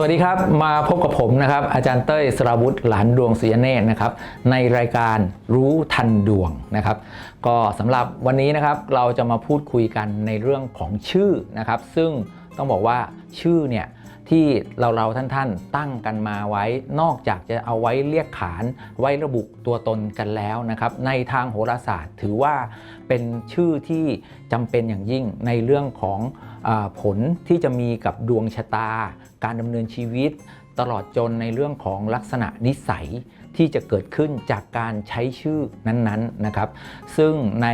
วัสดีครับ มาพบกับผมนะครับ อาจารย์เต้ยสราวุธหลานดวงศรีเนตรนะครับ ในรายการรู้ทันดวงนะครับ ก็สำหรับวันนี้นะครับเราจะมาพูดคุยกันในเรื่องของชื่อนะครับ ซึ่งต้องบอกว่าชื่อเนี่ย ที่เราเราท่านท่านๆ ตั้งกันมาไว้ นอกจากจะเอาไว้เรียกขาน ไว้ระบุตัวตนกันแล้วนะครับในทางโหราศาสตร์ ถือว่าเป็นชื่อที่จำเป็นอย่างยิ่งในเรื่องของอผลที่จะมีกับดวงชะตา การดำเนินชีวิต ตลอดจนในเรื่องของลักษณะนิสัย ที่จะเกิดขึ้นจากการใช้ชื่อนั้นๆนะครับ ซึ่งใน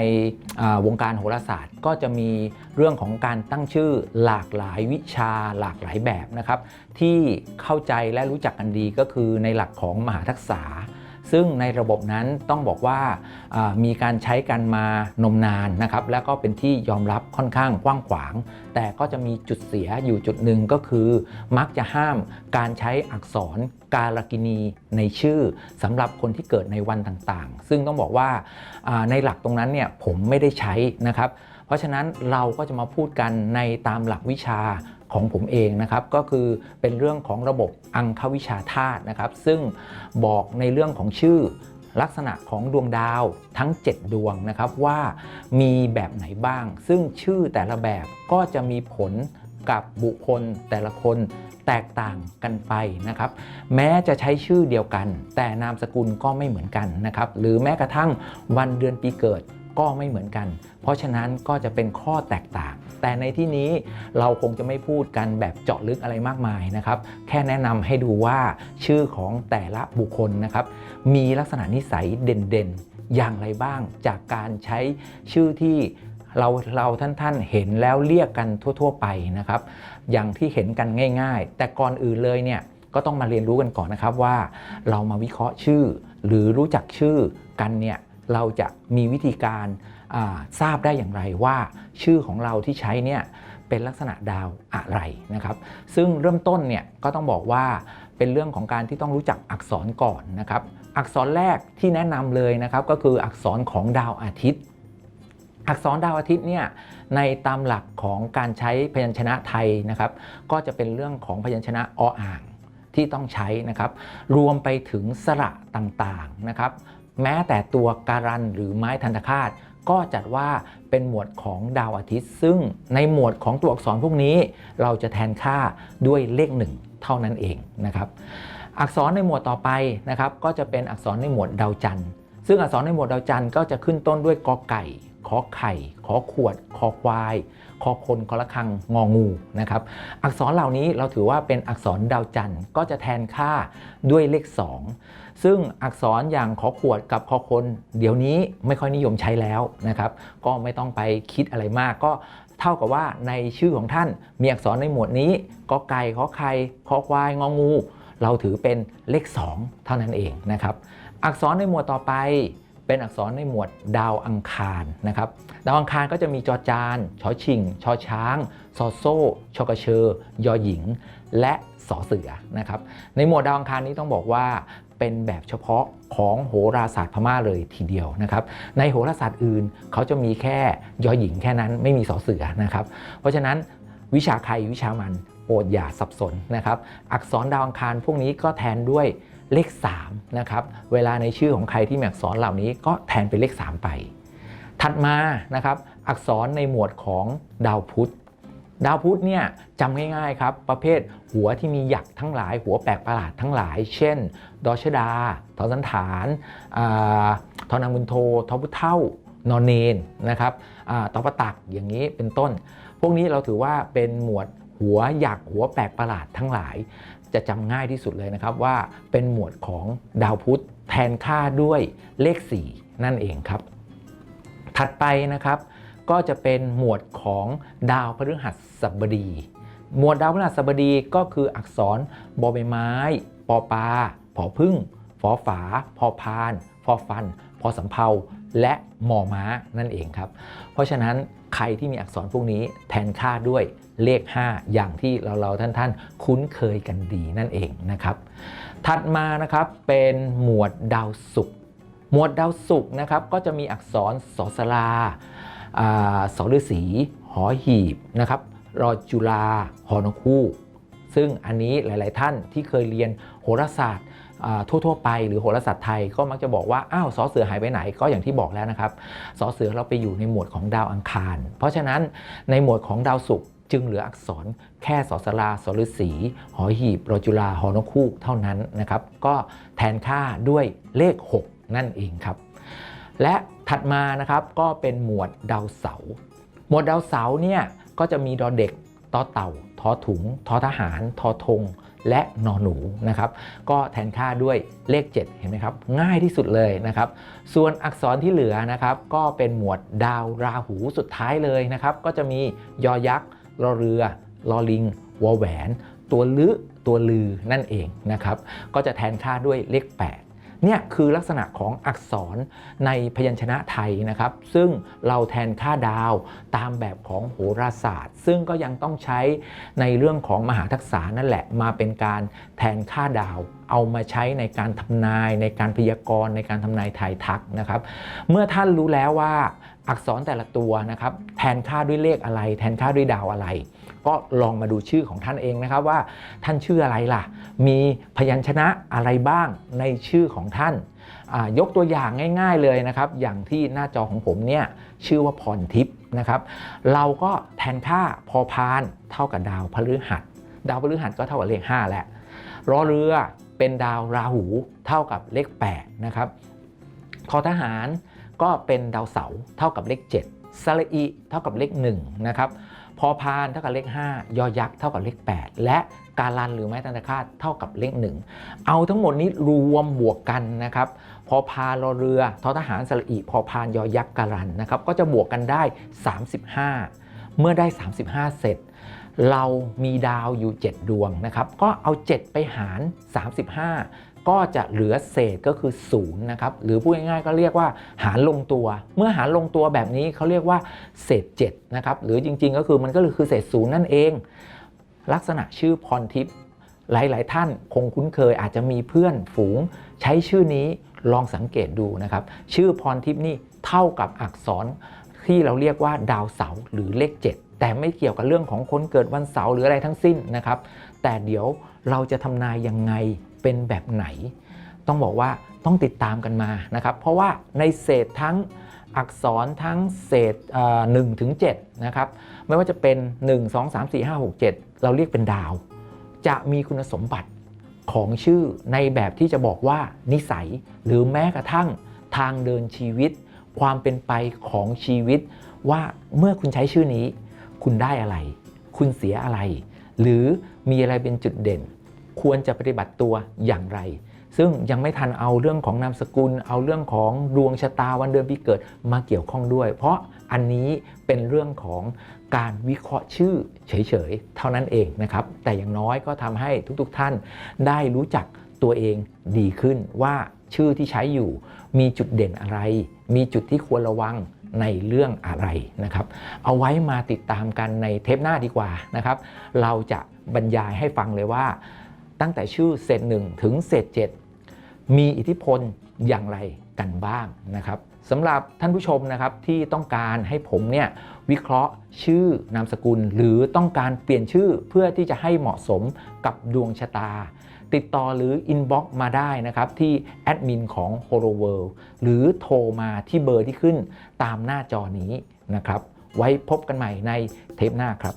วงการโหราศาสตร์ก็จะมีเรื่องของการตั้งชื่อหลากหลายวิชาหลากหลายแบบนะครับ ที่เข้าใจและรู้จักกันดีก็คือในหลักของมหาทักษะ ซึ่งในระบบนั้นต้องบอกว่ามีการใช้กันมานมนานนะครับแล้วก็เป็นที่ยอมรับค่อนข้างกว้างขวาง แต่ก็จะมีจุดเสียอยู่จุดหนึ่งก็คือ มักจะห้ามการใช้อักษรการกินีในชื่อสำหรับคนที่เกิดในวันต่างๆ ซึ่งต้องบอกว่าในหลักตรงนั้นเนี่ยผมไม่ได้ใช้นะครับ เพราะฉะนั้นเราก็จะมาพูดกันในตามหลักวิชา ของผมเองนะครับก็คือเป็นเรื่องของระบบอังควิชาธาตุนะครับ ซึ่งบอกในเรื่องของชื่อลักษณะของดวงดาวทั้ง 7 ดวงนะครับว่ามีแบบไหนบ้าง ซึ่งชื่อแต่ละแบบก็จะมีผลกับบุคคลแต่ละคนแตกต่างกันไปนะครับ แม้จะใช้ชื่อเดียวกัน แต่นามสกุลก็ไม่เหมือนกันนะครับ หรือแม้กระทั่งวันเดือนปีเกิด ก็ไม่เหมือนกัน เพราะฉะนั้นก็จะเป็นข้อแตกต่าง แต่ในที่นี้เราคงจะไม่พูดกันแบบเจาะลึกอะไรมากมายนะครับ แค่แนะนำให้ดูว่าชื่อของแต่ละบุคคลนะครับ มีลักษณะนิสัยเด่นๆ อย่างไรบ้างจากการใช้ชื่อที่เราเราท่านๆเห็นแล้วเรียกกันทั่ว ๆ ไปนะครับ อย่างที่เห็นกันง่าย ๆ แต่ก่อนอื่นเลยเนี่ยก็ต้องมาเรียนรู้กันก่อนนะครับว่า เรามาวิเคราะห์ชื่อ หรือรู้จักชื่อกันเนี่ย เราจะมีวิธีการาทราบได้อย่างไรว่าชื่อของเราที่ใช้เนี่ยเป็นลักษณะดาวอะไรนะครับ ซึ่งเริ่มต้นเนี่ยก็ต้องบอกว่าเป็นเรื่องของการที่ต้องรู้จักอักษรก่อนนะครับ อักษรแรกที่แนะนำเลยนะครับก็คืออักษรของดาวอาทิตย์ อักษรดาวอาทิตย์เนี่ยในตามหลักของการใช้พยัญชนะไทยนะครับ ก็จะเป็นเรื่องของพยัญชนะออ่างที่ต้องใช้นะครับ รวมไปถึงสระต่างๆนะครับ แม้แต่ตัวการันหรือไม้ทันตคาตก็จัดว่าเป็นหมวดของดาวอาทิตย์ ซึ่งในหมวดของตัวอักษรพวกนี้ เราจะแทนค่าด้วยเลขหนึ่งเท่านั้นเองนะครับอักษรในหมวดต่อไปนะครับก็จะเป็นอักษรในหมวดดาวจันทร์ซึ่งอักษรในหมวดดาวจันทร์ก็จะขึ้นต้นด้วยกอไก่ ขอไข่ ขอขวดคอควายคอคนคอละคังงองูนะครับ อักษรเหล่านี้เราถือว่าเป็นอักษรดาวจันทร์ก็จะแทนค่าด้วยเลข 2 ซึ่งอักษรอย่างขอขวดกับคอคน เดี๋ยวนี้ไม่ค่อยนิยมใช้แล้วนะครับ ก็ไม่ต้องไปคิดอะไรมากก็เท่ากับว่าในชื่อของท่านมีอักษรในหมวดนี้กอไก่ขอไข่คอควายงองู เราถือเป็นเลข 2 เท่านั้นเองนะครับ อักษรในหมวดต่อไป เป็นอักษรในหมวดดาวอังคารนะครับดาวอังคารก็จะมีจอจานชอชิงชอช้างซอโซ่ชอกระเชอยอหญิง และสอเสือนะครับในหมวดดาวอังคารนี้ต้องบอกว่าเป็นแบบเฉพาะของโหราศาสตร์พม่าเลยทีเดียวนะครับ ในโหราศาสตร์อื่นเขาจะมีแค่ยอหญิงแค่นั้นไม่มีสอเสือนะครับ เพราะฉะนั้นวิชาใครวิชามันโปรดอย่าสับสนนะครับ อักษรดาวอังคารพวกนี้ก็แทนด้วย เลข3นะครับเวลาในชื่อของใครที่มีอักษรเหล่านี้ก็แทนเป็นเลข 3 ไป ถัดมานะครับอักษรในหมวดของดาวพุธดาวพุธเนี่ยจำง่ายๆครับ ประเภทหัวที่มีหยักทั้งหลาย หัวแปลกประหลาดทั้งหลาย เช่น ดอชดา ทอสันฐานาทอนังบุญโท ทอพุเท่านอนเนนนะครับตอปะตักอย่างนี้เป็นต้น พวกนี้เราถือว่าเป็นหมวดหัวหยักหัวแปลกประหลาดทั้งหลาย จะจำง่ายที่สุดเลยนะครับว่าเป็นหมวดของดาวพุธแทนค่าด้วยเลข 4 นั่นเองครับ ถัดไปนะครับก็จะเป็นหมวดของดาวพฤหัสบดี หมวดดาวพฤหัสบดีก็คืออักษรบอใบไม้ ปอปลาผอพึ่งฝอฝาพอพาน ฟอฟัน อสำเภาและมอม้านั่นเองครับ เพราะฉะนั้นใครที่มีอักษรพวกนี้แทนค่าด้วยเลข 5 อย่างที่เราเราท่านท่านคุ้นเคยกันดีนั่นเองนะครับ ถัดมานะครับเป็นหมวดดาวศุกร์หมวดดาวศุกร์นะครับก็จะมีอักษรสอสลาอ่าสอฤษีหอหีบนะครับรอจุลาหอนกคู่ ซึ่งอันนี้หลาย ๆ ท่านที่เคยเรียนโหราศาสตร์ ทั่วๆไปหรือโหราศาสตร์ไทยก็มักจะบอกว่าอ้าวสอเสือหายไปไหนก็อย่างที่บอกแล้วนะครับสอเสือเราไปอยู่ในหมวดของดาวอังคาร เพราะฉะนั้นในหมวดของดาวศุกร์จึงเหลืออักษรแค่สอสลาสอฤษีหอหีบรจุลาหอนกคู่เท่านั้นนะครับ ก็แทนค่าด้วยเลข 6 นั่นเองครับ และถัดมานะครับก็เป็นหมวดดาวเสาร์หมวดดาวเสาร์เนี่ยก็จะมีดอเด็กต่อเต่าทอถุงทอทหารทอธง และนอหนูนะครับ ก็แทนค่าด้วยเลข 7 เห็นไหมครับ ง่ายที่สุดเลยนะครับ ส่วนอักษรที่เหลือนะครับ ก็เป็นหมวดดาวราหูสุดท้ายเลยนะครับ ก็จะมียอยักษ์รอเรือลอลิงวอแหวน ตัวลึตัวลือนั่นเองนะครับ ก็จะแทนค่าด้วยเลข 8 เนี่ยคือลักษณะของอักษรในพยัญชนะไทยนะครับ ซึ่งเราแทนค่าดาวตามแบบของโหราศาสตร์ ซึ่งก็ยังต้องใช้ในเรื่องของมหาทักษะนั่นแหละมาเป็นการแทนค่าดาวเอามาใช้ในการทำนายในการพยากรณ์ในการทำนายทายทักนะครับ เมื่อท่านรู้แล้วว่าอักษรแต่ละตัวนะครับแทนค่าด้วยเลขอะไร แทนค่าด้วยดาวอะไร ก็ลองมาดูชื่อของท่านเองนะครับว่าท่านชื่ออะไรล่ะ มีพยัญชนะอะไรบ้างในชื่อของท่าน ยกตัวอย่างง่าย ๆเลยนะครับ อย่างที่หน้าจอของผมเนี่ยชื่อว่าพรทิพย์นะครับ เราก็แทนค่าพอพานเท่ากับดาวพฤหัส ดาวพฤหัสก็เท่ากับเลข5แหละรอเรือเป็นดาวราหูเท่ากับเลข8นะครับทอทหารก็เป็นดาวเสาร์เท่ากับเลข 7สระอีเท่ากับเลข1นะครับ พอพานเท่ากับเลข 5 ยอยักษ์เท่ากับเลข 8 และการันหรือไม้ตันตคาตเท่ากับเลข 1 เอาทั้งหมดนี้รวมบวกกันนะครับพอพานรอเรือทอทหารสระอีพอพานยอยักษ์การันนะครับก็จะบวกกันได้ 35 เมื่อได้ 35 เสร็จ เรามีดาวอยู่ 7 ดวงนะครับก็เอา 7 ไปหาร 35 ก็จะเหลือเศษก็คือ0นะครับหรือพูดง่ายๆก็เรียกว่าหารลงตัว เมื่อหารลงตัวแบบนี้เขาเรียกว่าเศษ7นะครับหรือจริงๆ ก็คือมันก็คือเศษศูนย์นั่นเอง ลักษณะชื่อพรทิพย์หลายๆ ท่านคงคุ้นเคยอาจจะมีเพื่อนฝูงใช้ชื่อนี้ลองสังเกตดูนะครับ ชื่อพรทิพย์นี่เท่ากับอักษรที่เราเรียกว่าดาวเสาร์หรือเลข 7 แต่ไม่เกี่ยวกับเรื่องของคนเกิดวันเสาร์หรืออะไรทั้งสิ้นนะครับ แต่เดี๋ยวเราจะทำนายยังไง เป็นแบบไหน ต้องบอกว่าต้องติดตามกันมานะครับ เพราะว่าในเศษทั้งอักษรทั้งเศษหนึ่งถึง7นะครับ ไม่ว่าจะเป็น 1 2 3 4 5 6 7 เราเรียกเป็นดาว จะมีคุณสมบัติของชื่อในแบบที่จะบอกว่านิสัย หรือแม้กระทั่งทางเดินชีวิต ความเป็นไปของชีวิต ว่าเมื่อคุณใช้ชื่อนี้ คุณได้อะไร คุณเสียอะไร หรือมีอะไรเป็นจุดเด่น ควรจะปฏิบัติตัวอย่างไร ซึ่งยังไม่ทันเอาเรื่องของนามสกุล เอาเรื่องของดวงชะตาวันเดือนปีเกิดมาเกี่ยวข้องด้วย เพราะอันนี้เป็นเรื่องของการวิเคราะห์ชื่อเฉยๆ เท่านั้นเองนะครับ แต่อย่างน้อยก็ทำให้ทุกๆท่านได้รู้จักตัวเองดีขึ้นว่าชื่อที่ใช้อยู่มีจุดเด่นอะไร มีจุดที่ควรระวังในเรื่องอะไรนะครับ เอาไว้มาติดตามกันในเทปหน้าดีกว่านะครับ เราจะบรรยายให้ฟังเลยว่า ตั้งแต่ชื่อเศษ1ถึงเศษ7มีอิทธิพลอย่างไรกันบ้างนะครับสำหรับท่านผู้ชมนะครับที่ต้องการให้ผมเนี่ยวิเคราะห์ชื่อนามสกุล หรือต้องการเปลี่ยนชื่อเพื่อที่จะให้เหมาะสมกับดวงชะตา ติดต่อหรืออินบ็อกซ์มาได้นะครับที่แอดมินของ h o l o World หรือโทรมาที่เบอร์ที่ขึ้นตามหน้าจอนี้นะครับ ไว้พบกันใหม่ในเทปหน้าครับ